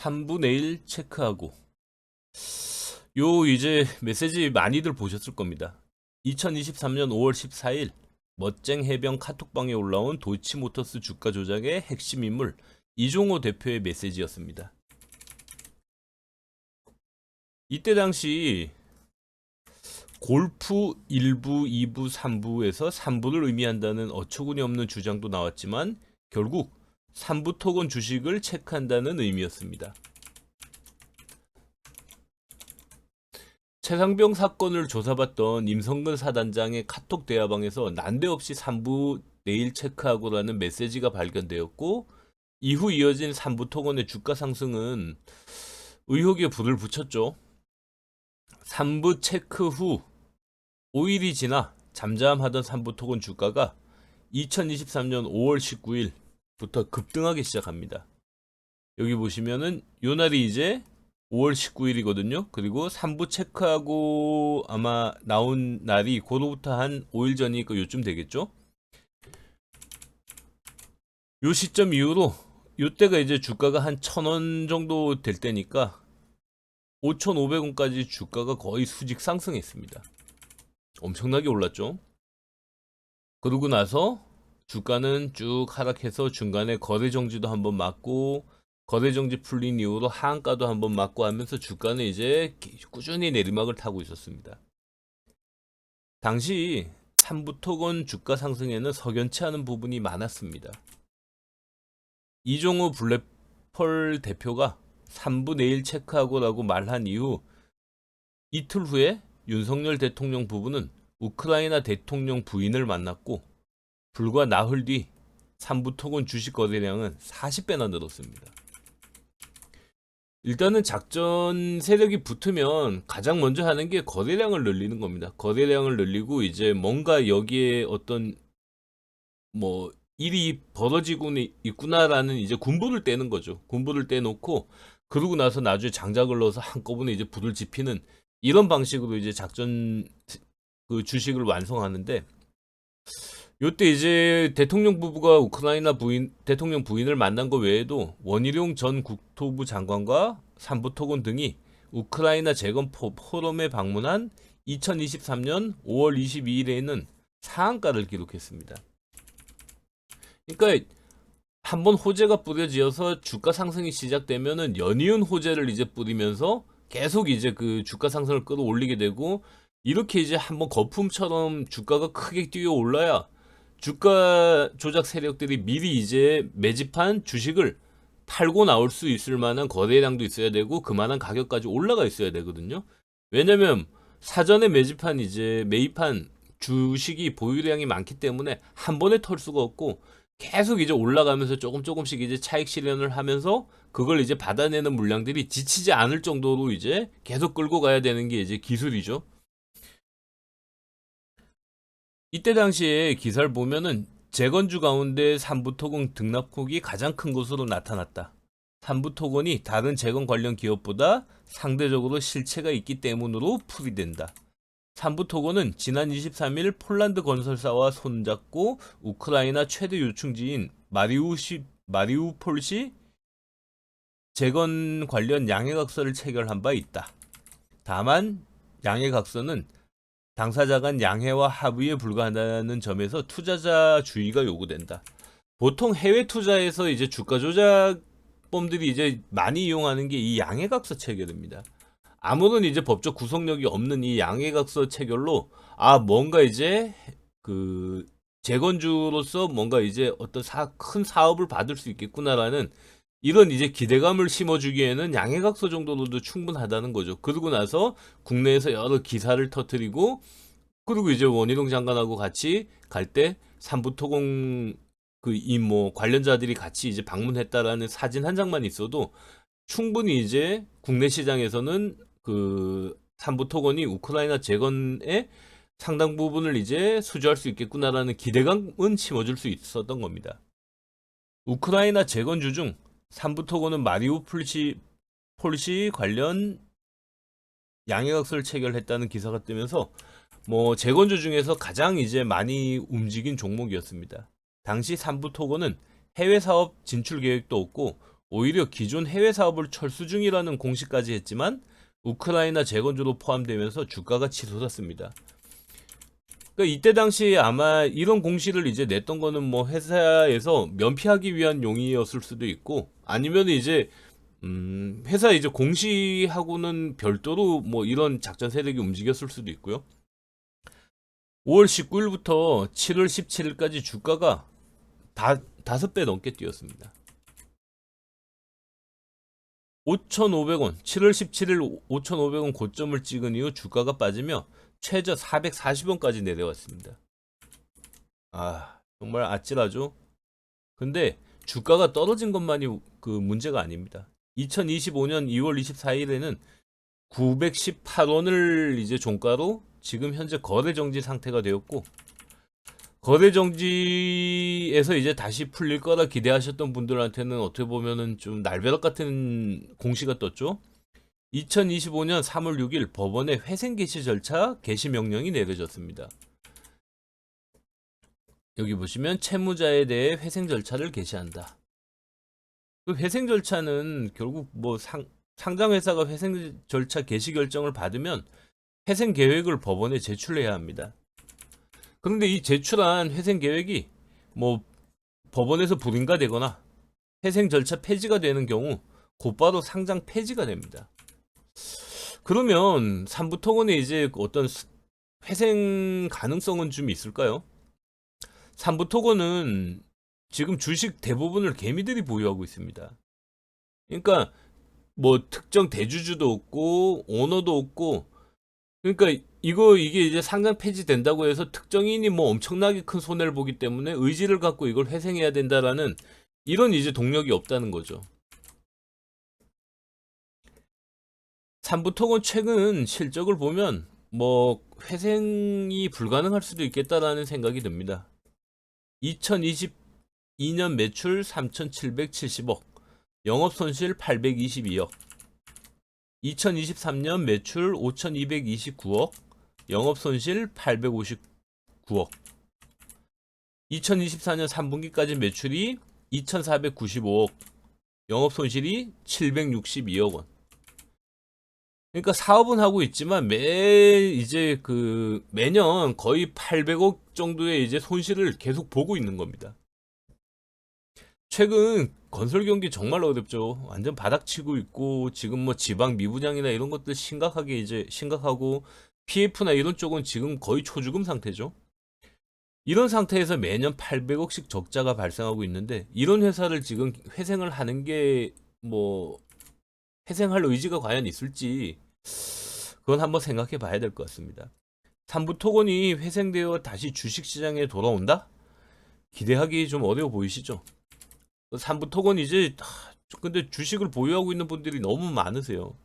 3부 내일 체크하고 요 이제 메시지 많이들 보셨을 겁니다. 2023년 5월 14일 멋쟁 해병 카톡방에 올라온 도이치모터스 주가 조작의 핵심 인물 이종호 대표의 메시지였습니다. 이때 당시 골프 1부, 2부, 3부에서 3부를 의미한다는 어처구니 없는 주장도 나왔지만 결국 3부 토건 주식을 체크한다는 의미였습니다. 최상병 사건을 조사받던 임성근 사단장의 카톡 대화방에서 난데없이 3부 내일 체크하고라는 메시지가 발견되었고 이후 이어진 3부 토건의 주가 상승은 의혹에 불을 붙였죠. 3부 체크 후 5일이 지나 잠잠하던 3부 토건 주가가 2023년 5월 19일 부터 급등하기 시작합니다. 여기 보시면은 요 날이 이제 5월 19일이거든요. 그리고 3부 체크하고 아마 나온 날이 그로부터 한 5일 전이니까 요쯤 되겠죠? 요 시점 이후로 요때가 이제 주가가 한 1000원 정도 될 때니까 5,500원까지 주가가 거의 수직 상승했습니다. 엄청나게 올랐죠. 그러고 나서 주가는 쭉 하락해서 중간에 거래 정지도 한번 맞고 거래 정지 풀린 이후로 하한가도 한번 맞고 하면서 주가는 이제 꾸준히 내리막을 타고 있었습니다. 당시 3부 토건 주가 상승에는 석연치 않은 부분이 많았습니다. 이종호 블랙펄 대표가 3부 내일 체크하고라고 말한 이후 이틀 후에 윤석열 대통령 부부는 우크라이나 대통령 부인을 만났고 불과 나흘 뒤 3부 토건 주식 거래량은 40배나 늘었습니다. 일단은 작전 세력이 붙으면 가장 먼저 하는 게 거래량을 늘리는 겁니다. 거래량을 늘리고 이제 뭔가 여기에 어떤 뭐 일이 벌어지고 있구나라는 이제 군부를 떼는 거죠. 군부를 떼놓고 그러고 나서 나중에 장작을 넣어서 한꺼번에 이제 불을 지피는 이런 방식으로 이제 작전 그 주식을 완성하는데 요때 이제 대통령 부부가 우크라이나 부인 대통령 부인을 만난 것 외에도 원희룡 전 국토부 장관과 산부 토건 등이 우크라이나 재건 포- 포럼에 방문한 2023년 5월 22일에는 상한가를 기록했습니다. 그러니까 한번 호재가 뿌려지어서 주가 상승이 시작되면은 연이은 호재를 이제 뿌리면서 계속 이제 그 주가 상승을 끌어올리게 되고 이렇게 이제 한번 거품처럼 주가가 크게 뛰어 올라야 주가 조작 세력들이 미리 이제 매집한 주식을 팔고 나올 수 있을 만한 거래량도 있어야 되고 그만한 가격까지 올라가 있어야 되거든요. 왜냐면 사전에 매집한 이제 매입한 주식이 보유량이 많기 때문에 한 번에 털 수가 없고 계속 이제 올라가면서 조금 조금씩 이제 차익 실현을 하면서 그걸 이제 받아내는 물량들이 지치지 않을 정도로 이제 계속 끌고 가야 되는 게 이제 기술이죠. 이때 당시에 기사를 보면은 재건주 가운데 삼부토건 등락폭이 가장 큰 것으로 나타났다. 삼부토건이 다른 재건 관련 기업보다 상대적으로 실체가 있기 때문으로 풀이된다. 삼부토건은 지난 23일 폴란드 건설사와 손잡고 우크라이나 최대 요충지인 마리우시, 마리우폴시 재건 관련 양해각서를 체결한 바 있다. 다만 양해각서는 당사자 간 양해와 합의에 불과하다는 점에서 투자자 주의가 요구된다. 보통 해외 투자에서 이제 주가 조작범들이 이제 많이 이용하는 게 이 양해각서 체결입니다. 아무런 이제 법적 구속력이 없는 이 양해각서 체결로 아 뭔가 이제 그 재건주로서 뭔가 이제 어떤 사, 큰 사업을 받을 수 있겠구나라는 이런 이제 기대감을 심어주기에는 양해각서 정도로도 충분하다는 거죠. 그러고 나서 국내에서 여러 기사를 터뜨리고 그리고 이제 원희룡 장관하고 같이 갈 때 삼부토공 그이뭐 관련자들이 같이 이제 방문했다라는 사진 한 장만 있어도 충분히 이제 국내 시장에서는 그 삼부토건이 우크라이나 재건의 상당 부분을 이제 수주할 수 있겠구나라는 기대감은 심어줄 수 있었던 겁니다. 우크라이나 재건주 중 삼부토건은 마리우폴시 폴시 관련 양해각서를 체결했다는 기사가 뜨면서 뭐 재건주 중에서 가장 이제 많이 움직인 종목이었습니다. 당시 삼부토건은 해외 사업 진출 계획도 없고 오히려 기존 해외 사업을 철수 중이라는 공시까지 했지만 우크라이나 재건주로 포함되면서 주가가 치솟았습니다. 그러니까 이때 당시 아마 이런 공시를 이제 냈던 거는 뭐 회사에서 면피하기 위한 용이었을 수도 있고 아니면 이제 음, 회사 이제 공시하고는 별도로 뭐 이런 작전 세력이 움직였을 수도 있고요. 5월 19일부터 7월 17일까지 주가가 다 다섯 배 넘게 뛰었습니다. 5,500원, 7월 17일 5,500원 고점을 찍은 이후 주가가 빠지며 최저 440원까지 내려왔습니다. 아, 정말 아찔하죠? 근데 주가가 떨어진 것만이 그 문제가 아닙니다. 2025년 2월 24일에는 918원을 이제 종가로 지금 현재 거래 정지 상태가 되었고 거래 정지에서 이제 다시 풀릴 거라 기대하셨던 분들한테는 어떻게 보면은 좀 날벼락 같은 공시가 떴죠. 2025년 3월 6일 법원의 회생 개시 절차 개시 명령이 내려졌습니다. 여기 보시면 채무자에 대해 회생 절차를 개시한다. 그 회생 절차는 결국 뭐 상, 상장 회사가 회생 절차 개시 결정을 받으면 회생 계획을 법원에 제출해야 합니다. 그런데 이 제출한 회생 계획이 뭐 법원에서 불인가되거나 회생 절차 폐지가 되는 경우 곧바로 상장 폐지가 됩니다. 그러면 삼부토건에 이제 어떤 스- 회생 가능성은 좀 있을까요? 삼부토건은 지금 주식 대부분을 개미들이 보유하고 있습니다. 그러니까 뭐 특정 대주주도 없고 오너도 없고 그러니까 이거 이게 이제 상장 폐지된다고 해서 특정인이 뭐 엄청나게 큰 손해를 보기 때문에 의지를 갖고 이걸 회생해야 된다라는 이런 이제 동력이 없다는 거죠. 삼부토건 최근 실적을 보면 뭐 회생이 불가능할 수도 있겠다라는 생각이 듭니다. 2022년 매출 3,770억, 영업 손실 822억, 2023년 매출 5,229억, 영업 손실 859억. 2024년 3분기까지 매출이 2,495억, 영업 손실이 762억 원. 그러니까 사업은 하고 있지만 매 이제 그 매년 거의 800억 정도의 이제 손실을 계속 보고 있는 겁니다. 최근 건설 경기 정말 어렵죠. 완전 바닥치고 있고 지금 뭐 지방 미분양이나 이런 것들 심각하게 이제 심각하고 PF나 이런 쪽은 지금 거의 초주금 상태죠. 이런 상태에서 매년 800억씩 적자가 발생하고 있는데 이런 회사를 지금 회생을 하는 게뭐 회생할 의지가 과연 있을지 그건 한번 생각해 봐야 될 것 같습니다. 삼부 토건이 회생되어 다시 주식시장에 돌아온다? 기대하기 좀 어려워 보이시죠? 삼부 토건 이제 하, 근데 주식을 보유하고 있는 분들이 너무 많으세요.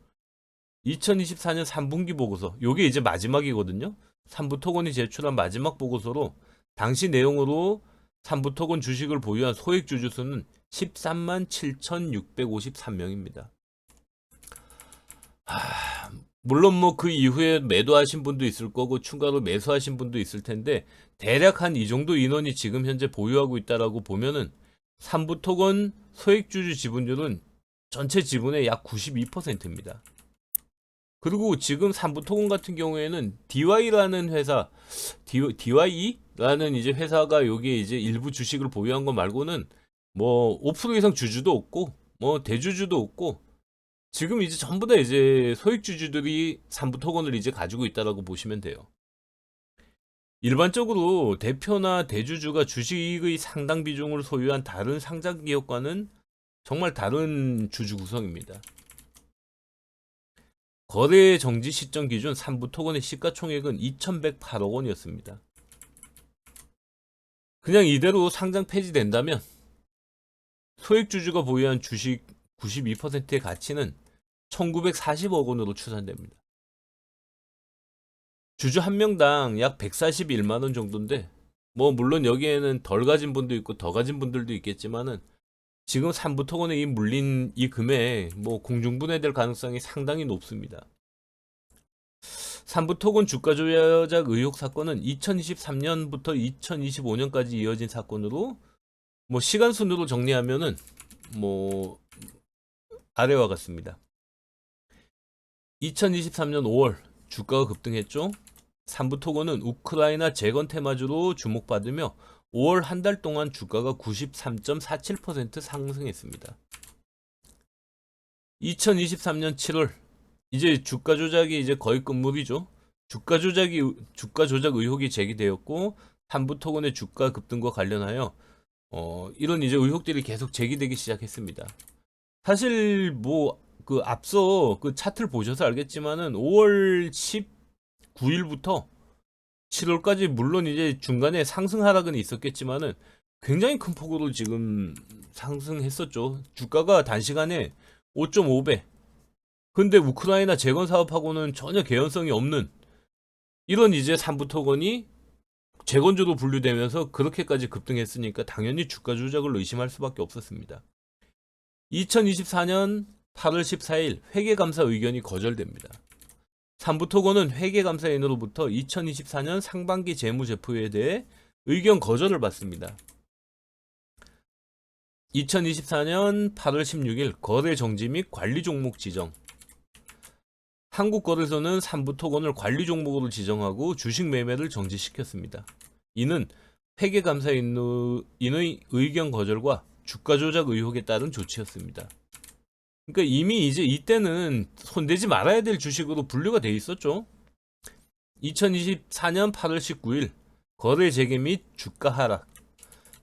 2024년 3분기 보고서 요게 이제 마지막이거든요. 삼부 토건이 제출한 마지막 보고서로 당시 내용으로 삼부 토건 주식을 보유한 소액 주주 수는 13만 7,653명입니다. 하, 물론 뭐 그 이후에 매도하신 분도 있을 거고 추가로 매수하신 분도 있을 텐데 대략 한 이 정도 인원이 지금 현재 보유하고 있다라고 보면은 삼부토건 소액주주 지분율은 전체 지분의 약 92%입니다. 그리고 지금 삼부토건 같은 경우에는 DY라는 회사, DY라는 이제 회사가 여기에 이제 일부 주식을 보유한 것 말고는 뭐 5% 이상 주주도 없고 뭐 대주주도 없고 지금 이제 전부 다 이제 소액주주들이 삼부 토건을 이제 가지고 있다라고 보시면 돼요. 일반적으로 대표나 대주주가 주식의 상당 비중을 소유한 다른 상장 기업과는 정말 다른 주주 구성입니다. 거래 정지 시점 기준 3부 토건의 시가총액은 2,108억 원이었습니다. 그냥 이대로 상장 폐지된다면 소액주주가 보유한 주식 92%의 가치는 1940억 원으로 추산됩니다. 주주 한 명당 약 141만 원 정도인데 뭐 물론 여기에는 덜 가진 분도 있고 더 가진 분들도 있겠지만은 지금 삼부토건에 이 물린 이 금액 뭐 공중분해될 가능성이 상당히 높습니다. 삼부토건 주가 조작 의혹 사건은 2023년부터 2025년까지 이어진 사건으로 뭐 시간 순으로 정리하면은 뭐 아래와 같습니다. 2023년 5월 주가가 급등했죠. 삼부토건은 우크라이나 재건 테마주로 주목받으며 5월 한 달 동안 주가가 93.47% 상승했습니다. 2023년 7월 이제 주가 조작이 이제 거의 끝물이죠. 주가 조작이 주가 조작 의혹이 제기되었고 삼부토건의 주가 급등과 관련하여 어, 이런 이제 의혹들이 계속 제기되기 시작했습니다. 사실 뭐 그 앞서 그 차트를 보셔서 알겠지만은 5월 19일부터 7월까지 물론 이제 중간에 상승 하락은 있었겠지만은 굉장히 큰 폭으로 지금 상승했었죠. 주가가 단시간에 5.5배. 근데 우크라이나 재건 사업하고는 전혀 개연성이 없는 이런 이제 삼부토건이 재건주로 분류되면서 그렇게까지 급등했으니까 당연히 주가 조작을 의심할 수밖에 없었습니다. 2024년 8월 14일 회계감사 의견이 거절됩니다. 삼부토건은 회계감사인으로부터 2024년 상반기 재무제표에 대해 의견 거절을 받습니다. 2024년 8월 16일 거래 정지 및 관리 종목 지정 한국거래소는 삼부토건을 관리 종목으로 지정하고 주식 매매를 정지시켰습니다. 이는 회계감사인의 의견 거절과 주가 조작 의혹에 따른 조치였습니다. 그러니까 이미 이제 이때는 손대지 말아야 될 주식으로 분류가 돼 있었죠. 2024년 8월 19일 거래 재개 및 주가 하락.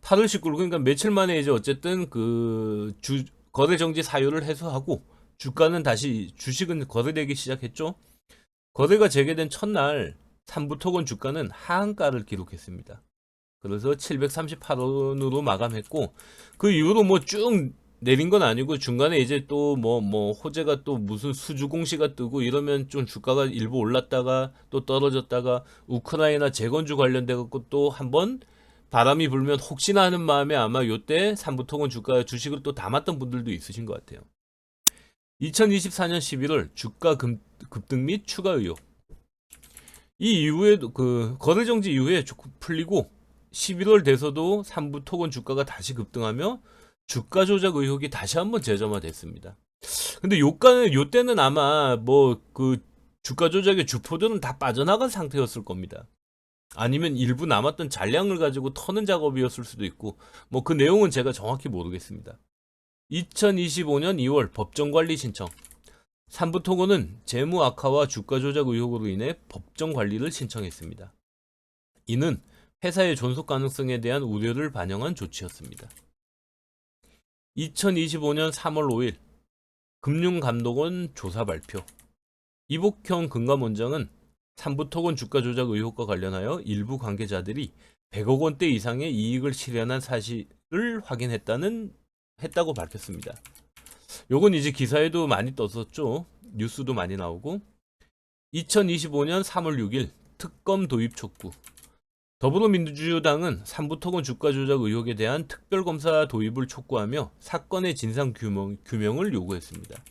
8월 19일 그러니까 며칠 만에 이제 어쨌든 그 주 거래 정지 사유를 해소하고 주가는 다시 주식은 거래되기 시작했죠. 거래가 재개된 첫날 삼부토건 주가는 하한가를 기록했습니다. 그래서 738원으로 마감했고 그 이후로 뭐 쭉 내린 건 아니고 중간에 이제 또뭐뭐 호재가 또 무슨 수주 공시가 뜨고 이러면 좀 주가가 일부 올랐다가 또 떨어졌다가 우크라이나 재건주 관련돼 갖고 또 한번 바람이 불면 혹시나 하는 마음에 아마 요때 삼부토건 주가 주식을 또 담았던 분들도 있으신 것 같아요. 2024년 11월 주가 급, 급등 및 추가 의혹. 이 이후에도 그 거래 정지 이후에 조금 풀리고 11월 돼서도 삼부 토건 주가가 다시 급등하며 주가 조작 의혹이 다시 한번 재점화됐습니다. 근데 요가는 요때는 아마 뭐 그 주가 조작의 주포들은 다 빠져나간 상태였을 겁니다. 아니면 일부 남았던 잔량을 가지고 터는 작업이었을 수도 있고 뭐 그 내용은 제가 정확히 모르겠습니다. 2025년 2월 법정관리 신청. 삼부토건은 재무 악화와 주가 조작 의혹으로 인해 법정 관리를 신청했습니다. 이는 회사의 존속 가능성에 대한 우려를 반영한 조치였습니다. 2025년 3월 5일 금융감독원 조사 발표. 이복형 금감원장은 삼부토건 주가 조작 의혹과 관련하여 일부 관계자들이 100억 원대 이상의 이익을 실현한 사실을 확인했다는 했다고 밝혔습니다. 요건 이제 기사에도 많이 떴었죠. 뉴스도 많이 나오고 2025년 3월 6일 특검 도입 촉구. 더불어민주당은 삼부토건 주가 조작 의혹에 대한 특별검사 도입을 촉구하며 사건의 진상 규명, 규명을 요구했습니다.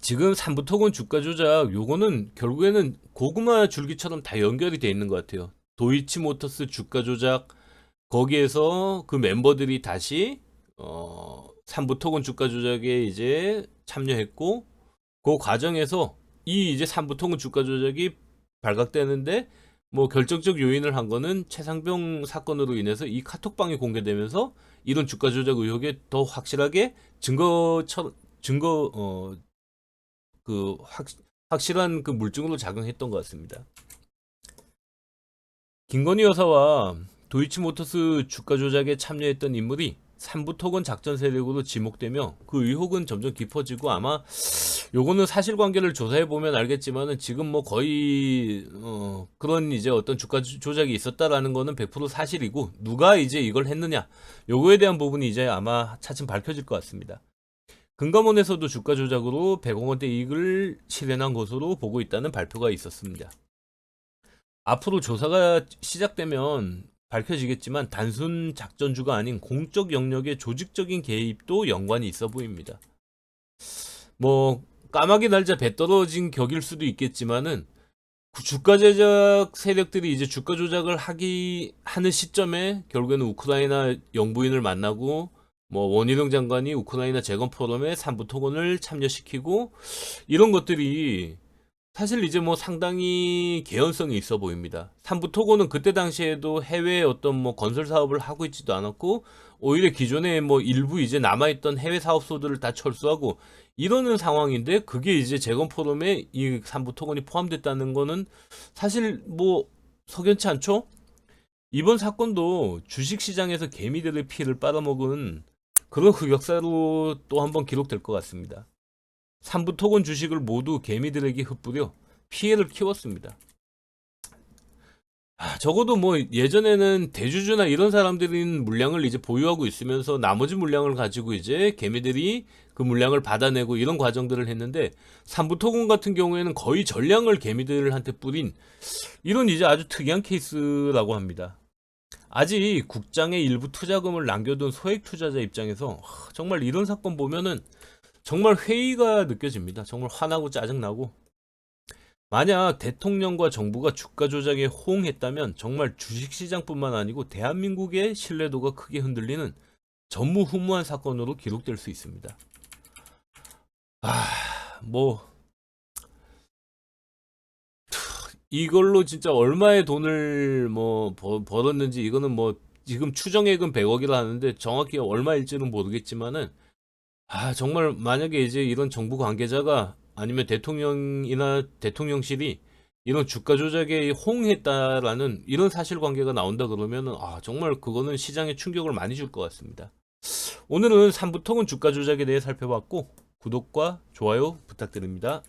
지금 삼부토건 주가 조작 요거는 결국에는 고구마 줄기처럼 다 연결이 돼 있는 것 같아요. 도이치모터스 주가 조작 거기에서 그 멤버들이 다시 어 삼부토건 주가 조작에 이제 참여했고 그 과정에서 이 이제 삼부토건 주가 조작이 발각되는데 뭐 결정적 요인을 한 거는 최상병 사건으로 인해서 이 카톡방이 공개되면서 이런 주가 조작 의혹에 더 확실하게 증거처럼 증거 어 그 확실한 그 물증으로 작용했던 것 같습니다. 김건희 여사와 도이치모터스 주가 조작에 참여했던 인물이 삼부토건 작전 세력으로 지목되며 그 의혹은 점점 깊어지고 아마 요거는 사실관계를 조사해 보면 알겠지만은 지금 뭐 거의 어 그런 이제 어떤 주가 조작이 있었다라는 거는 100% 사실이고 누가 이제 이걸 했느냐 요거에 대한 부분이 이제 아마 차츰 밝혀질 것 같습니다. 금감원에서도 주가 조작으로 100억 원대 이익을 실현한 것으로 보고 있다는 발표가 있었습니다. 앞으로 조사가 시작되면 밝혀지겠지만 단순 작전주가 아닌 공적 영역의 조직적인 개입도 연관이 있어 보입니다. 뭐 까마귀 날자 배 떨어진 격일 수도 있겠지만은 그 주가 제작 세력들이 이제 주가 조작을 하기 하는 시점에 결국에는 우크라이나 영부인을 만나고 뭐 원희룡 장관이 우크라이나 재건 포럼에 삼부 토건을 참여시키고 이런 것들이 사실 이제 뭐 상당히 개연성이 있어 보입니다. 삼부 토건은 그때 당시에도 해외 어떤 뭐 건설 사업을 하고 있지도 않았고 오히려 기존에 뭐 일부 이제 남아있던 해외 사업소들을 다 철수하고 이러는 상황인데 그게 이제 재건 포럼에 이 삼부 토건이 포함됐다는 거는 사실 뭐 석연치 않죠? 이번 사건도 주식시장에서 개미들의 피를 빨아먹은 그런 흑역사로 또 한번 기록될 것 같습니다. 삼부 토건 주식을 모두 개미들에게 흩뿌려 피해를 키웠습니다. 아, 적어도 뭐 예전에는 대주주나 이런 사람들인 물량을 이제 보유하고 있으면서 나머지 물량을 가지고 이제 개미들이 그 물량을 받아내고 이런 과정들을 했는데 삼부 토건 같은 경우에는 거의 전량을 개미들한테 뿌린 이런 이제 아주 특이한 케이스라고 합니다. 아직 국장의 일부 투자금을 남겨둔 소액 투자자 입장에서 하, 정말 이런 사건 보면은 정말 회의가 느껴집니다. 정말 화나고 짜증나고 만약 대통령과 정부가 주가 조작에 호응했다면 정말 주식시장뿐만 아니고 대한민국의 신뢰도가 크게 흔들리는 전무후무한 사건으로 기록될 수 있습니다. 아, 뭐 이걸로 진짜 얼마의 돈을 뭐 버- 벌었는지 이거는 뭐 지금 추정액은 100억이라 하는데 정확히 얼마일지는 모르겠지만은 아 정말 만약에 이제 이런 정부 관계자가 아니면 대통령이나 대통령실이 이런 주가 조작에 호응했다라는 이런 사실관계가 나온다 그러면은 아 정말 그거는 시장에 충격을 많이 줄 것 같습니다. 오늘은 3부통은 주가 조작에 대해 살펴봤고 구독과 좋아요 부탁드립니다.